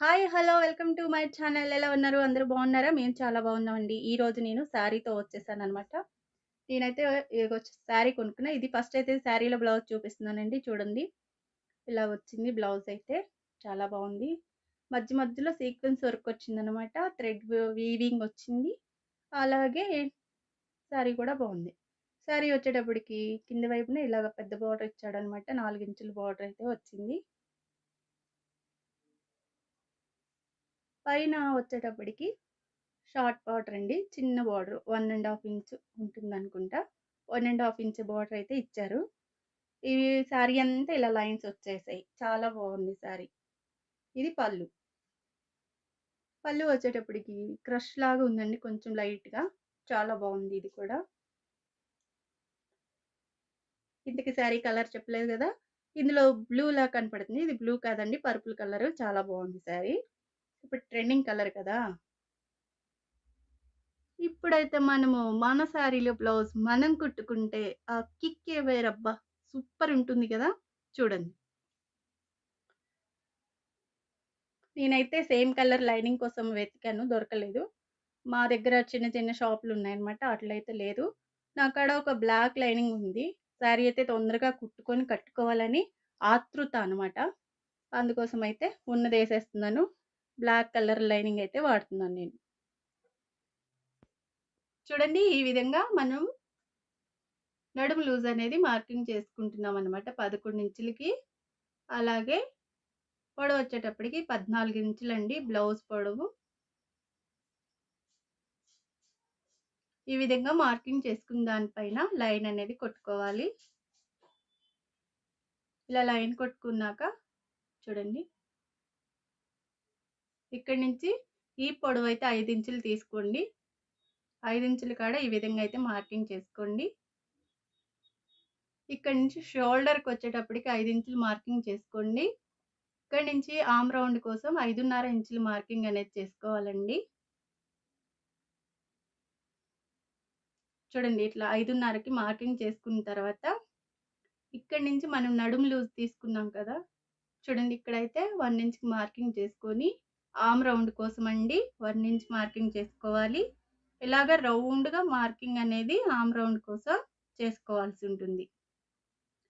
Hi! Hello! Welcome to my channel. ఎలా ఉన్నారు? అందరూ బాగున్నారా? మేము చాలా బాగున్నామండి. ఈరోజు నేను శారీతో వచ్చేసాను అనమాట నేనైతే శారీ కొనుక్కున్నా. ఇది ఫస్ట్ అయితే శారీలో బ్లౌజ్ చూపిస్తున్నానండి. చూడండి. ఇలా వచ్చింది బ్లౌజ్ అయితే. చాలా బాగుంది. మధ్య మధ్యలో సీక్వెన్స్ వర్క్ వచ్చిందనమాట. థ్రెడ్ వీవింగ్ వచ్చింది. అలాగే శారీ కూడా బాగుంది. శారీ వచ్చేటప్పటికి కింద వైపున ఇలాగ పెద్ద బార్డర్ ఇచ్చాడనమాట. నాలుగు ఇంచుల బార్డర్ అయితే వచ్చింది. పైన వచ్చేటప్పటికి షార్ట్ బార్డర్ అండి. చిన్న border one and half inch ఉంటుందనుకుంటా. 1 ½ inch border అయితే ఇచ్చారు. ఇవి శారీ అంతా ఇలా లైన్స్ వచ్చేసాయి. చాలా బాగుంది శారీ. ఇది పళ్ళు. పళ్ళు వచ్చేటప్పటికి క్రష్ లాగా ఉందండి కొంచెం లైట్‌గా. చాలా బాగుంది ఇది కూడా. ఇంతకి శారీ కలర్ చెప్పలేదు కదా ఇందులో బ్లూలా కనపడుతుంది. ఇది బ్లూ కాదండి. పర్పుల్ కలర్ చాలా బాగుంది శారీ. ఇప్పుడు ట్రెండింగ్ కలర్ కదా! ఇప్పుడైతే మనము మన శారీలో బ్లౌజ్ మనం కుట్టుకుంటే ఆ కిక్కే వేరబ్బా! సూపర్ ఉంటుంది కదా! చూడండి. నేనైతే సేమ్ కలర్ లైనింగ్ కోసం వెతికాను దొరకలేదు. మా దగ్గర చిన్న చిన్న షాపులు ఉన్నాయన్నమాట. అట్లయితే లేదు. నాకాడ ఒక బ్లాక్ లైనింగ్ ఉంది. శారీ అయితే తొందరగా కుట్టుకొని కట్టుకోవాలని ఆతృత అనమాట. అందుకోసం అయితే ఉన్నది వేసేస్తున్నాను బ్లాక్ కలర్ లైనింగ్ అయితే వాడుతున్నాను నేను. చూడండి ఈ విధంగా మనం నడుము లూజ్ అనేది మార్కింగ్ చేసుకుంటున్నాం అనమాట. 11 ఇంచులకి. అలాగే పొడవు వచ్చేటప్పటికి 14 ఇంచులండి బ్లౌజ్ పొడవు. ఈ విధంగా మార్కింగ్ చేసుకున్న దానిపైన లైన్ అనేది కొట్టుకోవాలి. ఇలా లైన్ కొట్టుకున్నాక చూడండి. ఇక్కడి నుంచి ఈ పొడవైతే ఐదు ఇంచులు తీసుకోండి. ఐదు ఇంచుల కాడ ఈ విధంగా అయితే మార్కింగ్ చేసుకోండి. ఇక్కడి నుంచి షోల్డర్‌కి వచ్చేటప్పటికి ఐదు ఇంచులు మార్కింగ్ చేసుకోండి. ఇక్కడి నుంచి ఆమ్ రౌండ్ కోసం 5.5 ఇంచులు మార్కింగ్ అనేది చేసుకోవాలండి. చూడండి ఇట్లా 5.5కి మార్కింగ్ చేసుకున్న తర్వాత ఇక్కడి నుంచి మనం నడుము లూజ్ తీసుకున్నాం కదా! చూడండి ఇక్కడైతే వన్ ఇంచ్‌కి మార్కింగ్ చేసుకొని ఆమ్ రౌండ్ కోసం అండి వన్ ఇంచ్ మార్కింగ్ చేసుకోవాలి. ఇలాగ రౌండ్‌గా మార్కింగ్ అనేది ఆమ్ రౌండ్ కోసం చేసుకోవాల్సి ఉంటుంది.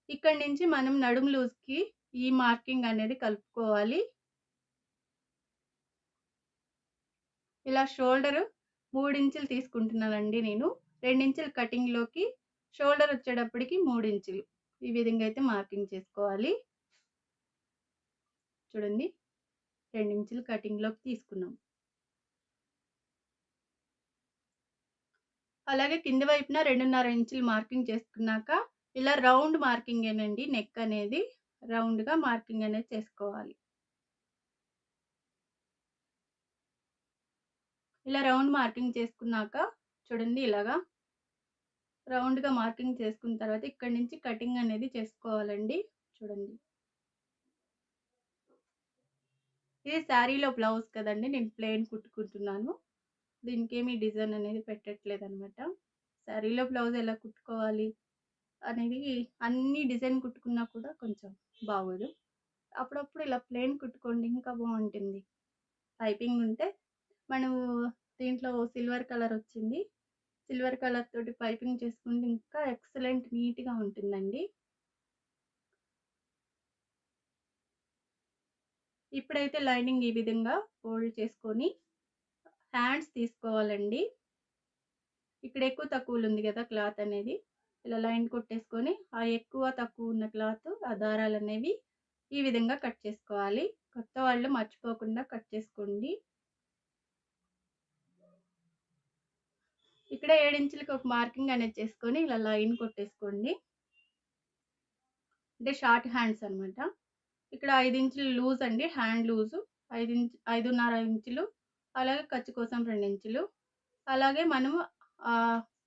ఇక్కడి నుంచి మనం నడుము లూజ్‌కి ఈ మార్కింగ్ అనేది కలుపుకోవాలి. ఇలా షోల్డర్ 3 ఇంచులు తీసుకుంటున్నానండి నేను. రెండించులు కటింగ్‌లోకి షోల్డర్ వచ్చేటప్పటికి 3 ఇంచులు. ఈ విధంగా అయితే మార్కింగ్ చేసుకోవాలి. చూడండి. రెండు ఇంచులు కటింగ్‌లోకి తీసుకున్నాం. అలాగే కింద వైపున 2.5 ఇంచులు మార్కింగ్ చేసుకున్నాక ఇలా రౌండ్ మార్కింగ్ ఏనండి నెక్ అనేది. రౌండ్‌గా మార్కింగ్ అనేది చేసుకోవాలి. ఇలా రౌండ్ మార్కింగ్ చేసుకున్నాక చూడండి ఇలాగా రౌండ్‌గా మార్కింగ్ చేసుకున్న తర్వాత ఇక్కడి నుంచి కటింగ్ అనేది చేసుకోవాలండి. చూడండి. ఇది శారీలో బ్లౌజ్ కదండి నేను ప్లెయిన్ కుట్టుకుంటున్నాను. దీనికేమి డిజైన్ అనేది పెట్టట్లేదనమాట. శారీలో బ్లౌజ్ ఎలా కుట్టుకోవాలి అనేది అన్ని డిజైన్ కుట్టుకున్నా కూడా కొంచెం బాగోదు. అప్పుడప్పుడు ఇలా ప్లెయిన్ కుట్టుకోండి ఇంకా బాగుంటుంది పైపింగ్ ఉంటే మనము దీంట్లో సిల్వర్ కలర్ వచ్చింది. సిల్వర్ కలర్ తోటి పైపింగ్ చేసుకుంటే ఇంకా ఎక్సలెంట్ నీట్‌గా ఉంటుందండి. ఇప్పుడైతే లైనింగ్ ఈ విధంగా ఫోల్డ్ చేసుకొని హ్యాండ్స్ తీసుకోవాలండి. ఇక్కడ ఎక్కువ తక్కువలు ఉంది కదా క్లాత్ అనేది. ఇలా లైన్ కొట్టేసుకొని ఆ ఎక్కువ తక్కువ ఉన్న క్లాత్ ఆ దారాలు అనేవి ఈ విధంగా కట్ చేసుకోవాలి. కొత్త వాళ్ళు మర్చిపోకుండా కట్ చేసుకోండి. ఇక్కడ ఏడించులకి ఒక మార్కింగ్ అనేది చేసుకొని ఇలా లైన్ కొట్టేసుకోండి. అంటే షార్ట్ హ్యాండ్స్ అనమాట. ఇక్కడ ఐదు ఇంచులు లూజ్ అండి. హ్యాండ్ లూజు ఐదు ఇంచ్ 5.5 ఇంచులు. అలాగే ఖర్చు కోసం రెండు ఇంచులు. అలాగే మనము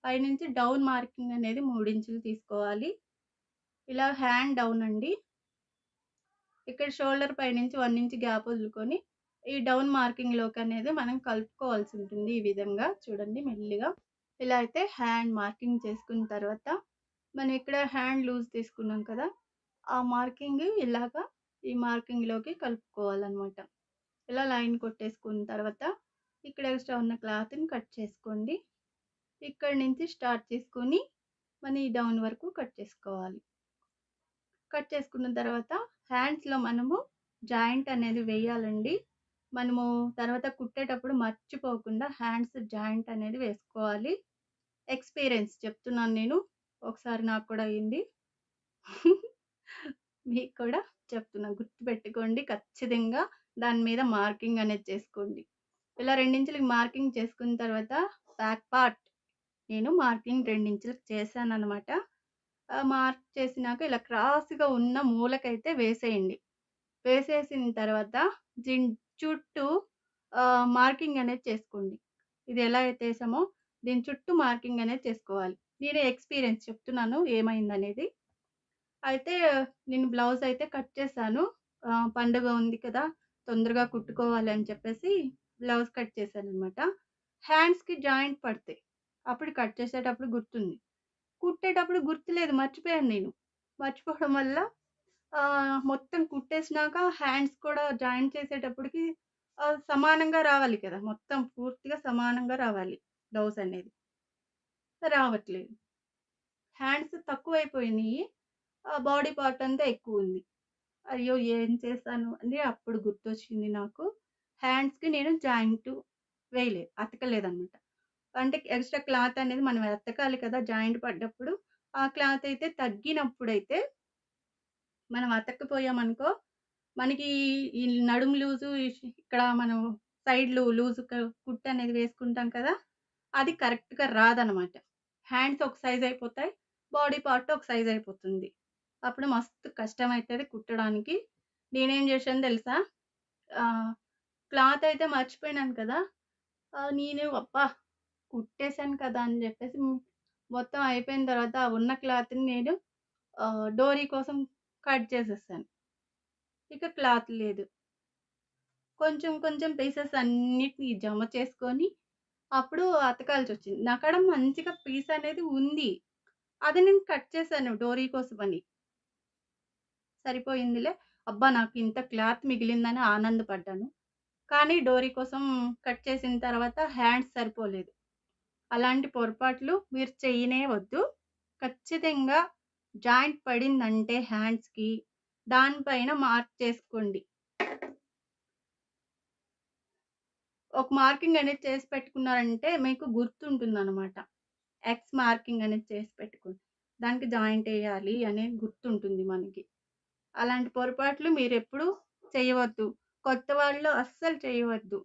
పైనుంచి డౌన్ మార్కింగ్ అనేది మూడు ఇంచులు తీసుకోవాలి. ఇలా హ్యాండ్ డౌన్ అండి. ఇక్కడ షోల్డర్ పైనుంచి వన్ ఇంచ్ గ్యాప్ వదులుకొని ఈ డౌన్ మార్కింగ్‌లోకి అనేది మనం కలుపుకోవాల్సి ఉంటుంది. ఈ విధంగా చూడండి మెల్లిగా. ఇలా అయితే హ్యాండ్ మార్కింగ్ చేసుకున్న తర్వాత మనం ఇక్కడ హ్యాండ్ లూజ్ తీసుకున్నాం కదా! ఆ మార్కింగ్ ఇలాగా ఈ మార్కింగ్‌లోకి కలుపుకోవాలన్నమాట ఇలా లైన్ కొట్టేసుకున్న తర్వాత ఇక్కడ ఎక్స్ట్రా ఉన్న క్లాత్‌ని కట్ చేసుకోండి. ఇక్కడ నుంచి స్టార్ట్ చేసుకొని మన ఈ డౌన్ వరకు కట్ చేసుకోవాలి. కట్ చేసుకున్న తర్వాత హ్యాండ్స్‌లో మనము జాయింట్ అనేది వేయాలండి. మనము తర్వాత కుట్టేటప్పుడు మర్చిపోకుండా హ్యాండ్స్ జాయింట్ అనేది వేసుకోవాలి. ఎక్స్‌పీరియన్స్ చెప్తున్నాను నేను. ఒకసారి నాకు కూడా అయింది. మీకు కూడా చెప్తున్నా. గుర్తుపెట్టుకోండి ఖచ్చితంగా దాని మీద మార్కింగ్ అనేది చేసుకోండి. ఇలా రెండించులకి మార్కింగ్ చేసుకున్న తర్వాత బ్యాక్ పార్ట్ నేను మార్కింగ్ రెండించులకు చేశాను అనమాట మార్క్ చేసినాక ఇలా క్రాస్‌గా ఉన్న మూలకైతే వేసేయండి. వేసేసిన తర్వాత దీని చుట్టూ మార్కింగ్ అనేది చేసుకోండి. ఇది ఎలా అయితే వేసామో దీని చుట్టూ మార్కింగ్ అనేది చేసుకోవాలి. నేను ఎక్స్‌పీరియన్స్ చెప్తున్నాను ఏమైందనేది. అయితే నేను బ్లౌజ్ అయితే కట్ చేశాను. పండుగ ఉంది కదా! తొందరగా కుట్టుకోవాలి అని చెప్పేసి బ్లౌజ్ కట్ చేశాననమాట. హ్యాండ్స్‌కి జాయింట్ పడతాయి. అప్పుడు కట్ చేసేటప్పుడు గుర్తుంది. కుట్టేటప్పుడు గుర్తులేదు మర్చిపోయాను నేను. మర్చిపోవడం వల్ల మొత్తం కుట్టేసినాక హ్యాండ్స్ కూడా జాయింట్ చేసేటప్పటికి సమానంగా రావాలి కదా! మొత్తం పూర్తిగా సమానంగా రావాలి బ్లౌజ్ అనేది. రావట్లేదు. హ్యాండ్స్ తక్కువైపోయినాయి ఆ బాడీ పార్ట్ అంతా ఎక్కువుంది. అయ్యో! ఏం చేశాను అని అప్పుడు గుర్తొచ్చింది నాకు. హ్యాండ్స్‌కి నేను జాయింట్ వేయలేదు. అతకలేదనమాట. అంటే ఎక్స్ట్రా క్లాత్ అనేది మనం అతకాలి కదా! జాయింట్ పడ్డప్పుడు. ఆ క్లాత్ అయితే తగ్గినప్పుడైతే మనం అతకపోయామనుకో మనకి ఈ నడుము లూజు ఇక్కడ మనం సైడ్‌లు లూజ్ కుట్ అనేది వేసుకుంటాం కదా! అది కరెక్ట్‌గా రాదనమాట. హ్యాండ్స్ ఒక సైజ్ అయిపోతాయి. బాడీ పార్ట్ ఒక సైజ్ అయిపోతుంది. అప్పుడు మస్తు కష్టం అవుతుంది కుట్టడానికి. నేనేం చేశానో తెలుసా? క్లాత్ అయితే మర్చిపోయినాను కదా! నేను అప్ప కుట్టేసాను కదా! అని చెప్పేసి మొత్తం అయిపోయిన తర్వాత ఆ ఉన్న క్లాత్‌ని నేను డోరీ కోసం కట్ చేసేసాను. ఇక క్లాత్ లేదు. కొంచెం కొంచెం పీసెస్ అన్నిటిని జమ చేసుకొని అప్పుడు అతకాల్సి వచ్చింది నాకాడ మంచిగా పీస్ అనేది ఉంది. అది నేను కట్ చేశాను డోరీ కోసం అని సరిపోయిందిలే. అబ్బా! నాకు ఇంత క్లాత్ మిగిలిందని ఆనందపడ్డాను. కానీ డోరీ కోసం కట్ చేసిన తర్వాత హ్యాండ్స్ సరిపోలేదు. అలాంటి పొరపాట్లు మీరు చేయనే వద్దు. ఖచ్చితంగా జాయింట్ పడిందంటే హ్యాండ్స్‌కి దానిపైన మార్క్ చేసుకోండి. ఒక మార్కింగ్ అనేది చేసి పెట్టుకున్నారంటే మీకు గుర్తుంటుంది అనమాట ఎక్స్ మార్కింగ్ అనేది చేసి పెట్టుకోండి. దానికి జాయింట్ వేయాలి అనేది గుర్తుంటుంది మనకి. అలాంటి పొరపాట్లు మీరెప్పుడు చేయవద్దు. కొత్త వాళ్ళు అస్సలు చేయవద్దు.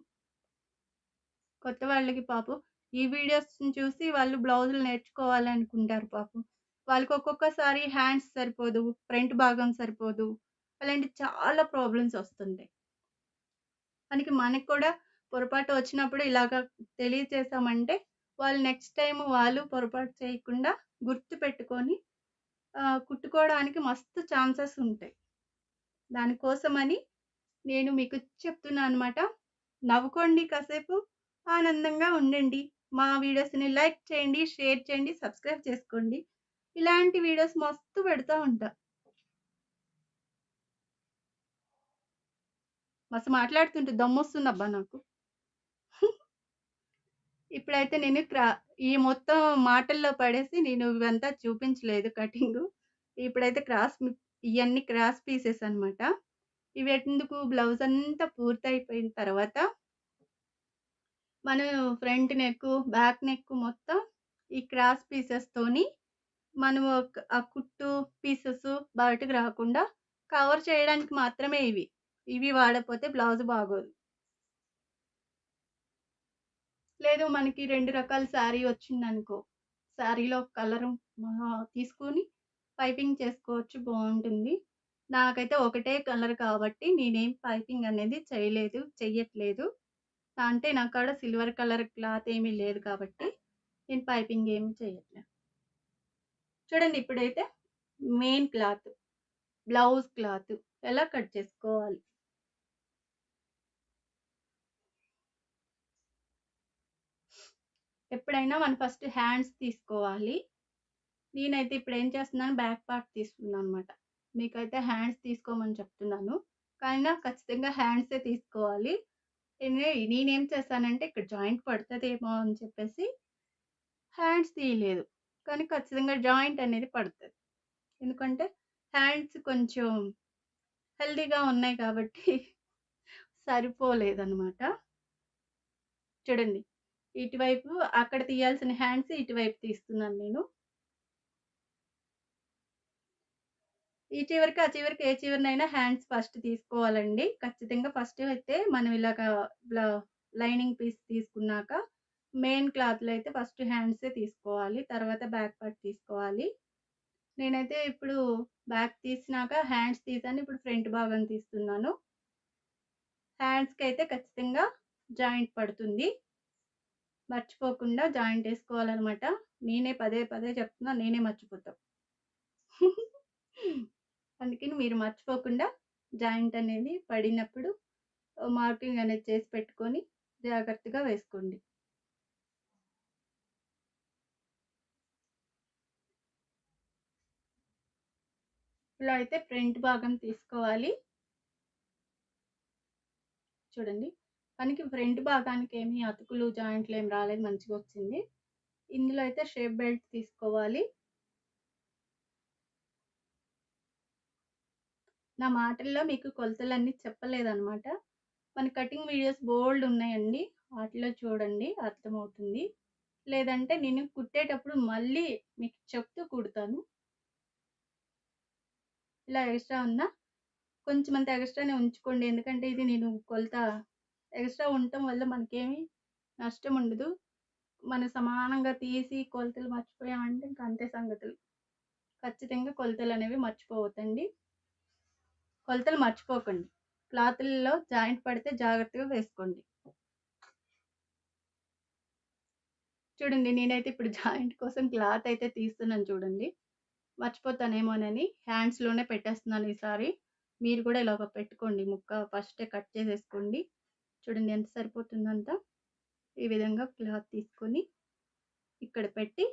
కొత్త వాళ్ళకి పాపం ఈ వీడియోస్‌ని చూసి వాళ్ళు బ్లౌజులు నేర్చుకోవాలనుకుంటారు పాపం. వాళ్ళకి ఒక్కొక్కసారి హ్యాండ్స్ సరిపోదు. ఫ్రంట్ భాగం సరిపోదు. అలాంటి చాలా ప్రాబ్లమ్స్ వస్తుంటాయి. మనకి మనకు కూడా పొరపాటు వచ్చినప్పుడు ఇలాగ తెలియచేసామంటే వాళ్ళు నెక్స్ట్ టైం వాళ్ళు పొరపాటు చేయకుండా గుర్తు పెట్టుకొని కుట్టుకోవడానికి మస్తు ఛాన్సెస్ ఉంటాయి. దానికోసమని నేను మీకు చెప్తున్నాననమాట. నవ్వుకోండి కాసేపు. ఆనందంగా ఉండండి. మా వీడియోస్‌ని లైక్ చేయండి, షేర్ చేయండి, సబ్స్క్రైబ్ చేసుకోండి. ఇలాంటి వీడియోస్ మస్తు పెడతా ఉంటా. మస్తు మాట్లాడుతుంటే దమ్మొస్తుందబ్బా నాకు. ఇప్పుడైతే నేను క్రా ఈ మొత్తం మాటల్లో పడేసి నేను ఇవంతా చూపించలేదు కటింగ్ ఇప్పుడైతే క్రాస్ ఇవన్నీ క్రాస్ పీసెస్ అనమాట. ఎందుకు బ్లౌజ్ అంతా పూర్తయిపోయిన తర్వాత మనం ఫ్రంట్ నెక్కు, బ్యాక్ నెక్ మొత్తం ఈ క్రాస్ పీసెస్‌తోని మనం ఆ కుట్టు పీసెస్ బయటకు రాకుండా కవర్ చేయడానికి మాత్రమే ఇవి. ఇవి వాడకపోతే బ్లౌజ్ బాగోదు. లేదు మనకి రెండు రకాల శారీ వచ్చిందనుకో, శారీలో కలరు తీసుకొని పైపింగ్ చేసుకోవచ్చు బాగుంటుంది నాకైతే ఒకటే కలర్ కాబట్టి నేనేం పైపింగ్ అనేది చేయలేదు, చెయ్యట్లేదు. అంటే నా కాడ సిల్వర్ కలర్ క్లాత్ ఏమీ లేదు కాబట్టి నేను పైపింగ్ ఏమి చేయట్లేదు చూడండి ఇప్పుడైతే మెయిన్ క్లాత్, బ్లౌజ్ క్లాత్ ఎలా కట్ చేసుకోవాలి. ఎప్పుడైనా మనం ఫస్ట్ హ్యాండ్స్ తీసుకోవాలి. నేనైతే ఇప్పుడు ఏం చేస్తున్నాను బ్యాక్ పార్ట్ తీసుకున్నాను అనమాట మీకైతే హ్యాండ్స్ తీసుకోమని చెప్తున్నాను. కానీ ఖచ్చితంగా హ్యాండ్సే తీసుకోవాలి. నేనేం చేశానంటే ఇక్కడ జాయింట్ పడుతుందేమో అని చెప్పేసి హ్యాండ్స్ తీయలేదు. కానీ ఖచ్చితంగా జాయింట్ అనేది పడుతుంది ఎందుకంటే హ్యాండ్స్ కొంచెం హెల్దీగా ఉన్నాయి కాబట్టి సరిపోలేదన్నమాట చూడండి. ఇటువైపు అక్కడ తీయాల్సిన హ్యాండ్స్ ఇటువైపు తీస్తున్నాను నేను. ఈ చివరికి, ఆ చివరికి ఏ చివరినైనా హ్యాండ్స్ ఫస్ట్ తీసుకోవాలండి. ఖచ్చితంగా ఫస్ట్ అయితే మనం ఇలాగా లైనింగ్ పీస్ తీసుకున్నాక మెయిన్ క్లాత్‌లో అయితే ఫస్ట్ హ్యాండ్సే తీసుకోవాలి. తర్వాత బ్యాక్ పార్ట్ తీసుకోవాలి. నేనైతే ఇప్పుడు బ్యాక్ తీసినాక హ్యాండ్స్ తీసాను. ఇప్పుడు ఫ్రంట్ భాగం తీస్తున్నాను. హ్యాండ్స్కి అయితే ఖచ్చితంగా జాయింట్ పడుతుంది. మర్చిపోకుండా జాయింట్ ఏసుకోవాలనమాట. నేనే పదే పదే చెప్తున్నా. నేనే మర్చిపోతాం అందుకని మీరు మర్చిపోకుండా జాయింట్ అనేది పడినప్పుడు మార్కింగ్ అనేది చేసి పెట్టుకొని జాగ్రత్తగా వేసుకోండి. ఇలా అయితే ఫ్రంట్ భాగం తీసుకోవాలి. చూడండి. మనకి ఫ్రంట్ భాగానికేమి అతుకులు, జాయింట్లు ఏమి రాలేదు. మంచిగా వచ్చింది ఇందులో అయితే షేప్ బెల్ట్ తీసుకోవాలి. నా మాటల్లో మీకు కొలతలన్నీ చెప్పలేదనమాట. మన కటింగ్ వీడియోస్ బోల్డ్ ఉన్నాయండి వాటిలో చూడండి అర్థమవుతుంది. లేదంటే నేను కుట్టేటప్పుడు మళ్ళీ మీకు చెప్తూ కుడతాను. ఇలా ఎక్స్‌ట్రా ఉన్న కొంచెమంత ఎక్స్‌ట్రానే ఉంచుకోండి. ఎందుకంటే ఇది నేను కొలత ఎక్స్‌ట్రా ఉండటం వల్ల మనకేమి నష్టం ఉండదు. మనం సమానంగా తీసి కొలతలు మర్చిపోయామంటే ఇంకా అంతే సంగతులు. ఖచ్చితంగా కొలతలు అనేవి మర్చిపోవద్దండి. కొలతలు మర్చిపోకండి. క్లాతుల్లో జాయింట్ పడితే జాగ్రత్తగా వేసుకోండి. చూడండి నేనైతే ఇప్పుడు జాయింట్ కోసం క్లాత్ అయితే తీస్తున్నాను చూడండి. మర్చిపోతానేమోనని హ్యాండ్స్‌లోనే పెట్టేస్తున్నాను ఈసారి. మీరు కూడా ఇలాగ పెట్టుకోండి. ముక్క ఫస్టే కట్ చేసేసుకోండి. చూడండి ఎంత సరిపోతుందంత ఈ విధంగా క్లాత్ తీసుకొని ఇక్కడ పెట్టి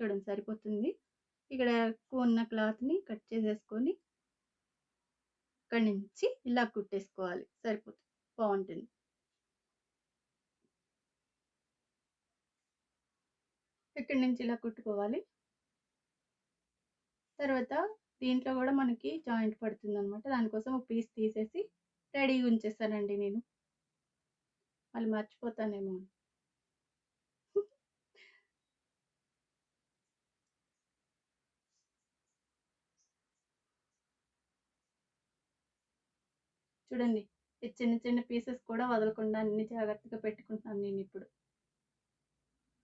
చూడండి సరిపోతుంది. ఇక్కడ ఎక్కువ ఉన్న క్లాత్‌ని కట్ చేసేసుకొని ఇక్కడి నుంచి ఇలా కుట్టేసుకోవాలి. సరిపోతుంది. బాగుంటుంది ఇక్కడి నుంచి ఇలా కుట్టుకోవాలి. తర్వాత దీంట్లో కూడా మనకి జాయింట్ పడుతుందనమాట. దానికోసం ఒక పీస్ తీసేసి రెడీగా ఉంచేస్తానండి నేను. మళ్ళీ మర్చిపోతానేమో అని. చూడండి. ఈ చిన్న చిన్న పీసెస్ కూడా వదలకుండా అన్ని జాగ్రత్తగా పెట్టుకుంటున్నాను నేనిప్పుడు.